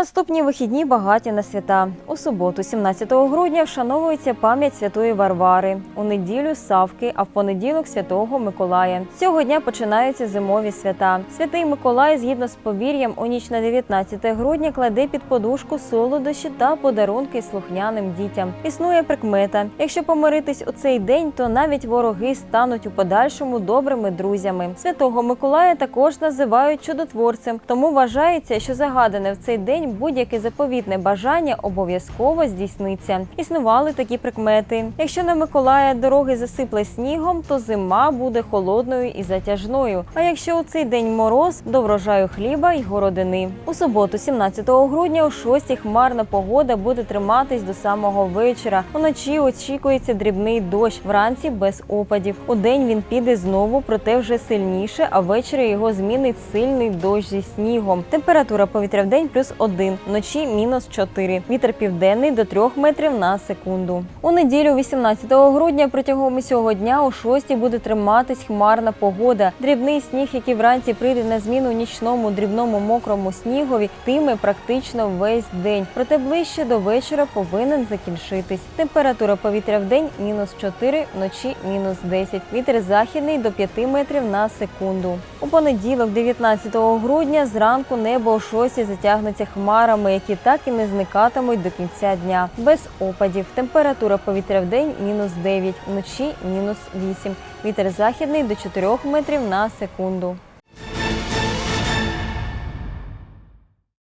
Наступні вихідні багаті на свята. У суботу, 17 грудня, вшановується пам'ять святої Варвари. У неділю Савки, а в понеділок святого Миколая. Цього дня починаються зимові свята. Святий Миколай, згідно з повір'ям, у ніч на 19 грудня кладе під подушку солодощі та подарунки слухняним дітям. Існує прикмета: якщо помиритись у цей день, то навіть вороги стануть у подальшому добрими друзями. Святого Миколая також називають чудотворцем, тому вважається, що загадане в цей день будь-яке заповітне бажання обов'язково здійсниться. Існували такі прикмети: якщо на Миколая дороги засипле снігом, то зима буде холодною і затяжною. А якщо у цей день мороз, до врожаю хліба й городини. У суботу, 17 грудня, о 6 хмарна погода буде триматись до самого вечора. Уночі очікується дрібний дощ, вранці без опадів. У день він піде знову, проте вже сильніше, а ввечері його змінить сильний дощ зі снігом. Температура повітря в день плюс 1, вночі мінус 4. Вітер південний до 3 метрів на секунду. У неділю, 18 грудня, протягом усього дня о 6 буде триматись хмарна погода. Дрібний сніг, який вранці прийде на зміну нічному дрібному мокрому снігові, тиме практично весь день. Проте ближче до вечора повинен закінчитись. Температура повітря в день мінус 4, вночі мінус 10. Вітер західний до 5 метрів на секунду. У понеділок, 19 грудня, зранку небо о 6 затягнеться хмарами, які так і не зникатимуть до кінця дня. Без опадів. Температура повітря в день мінус 9, вночі мінус 8. Вітер західний до 4 метрів на секунду.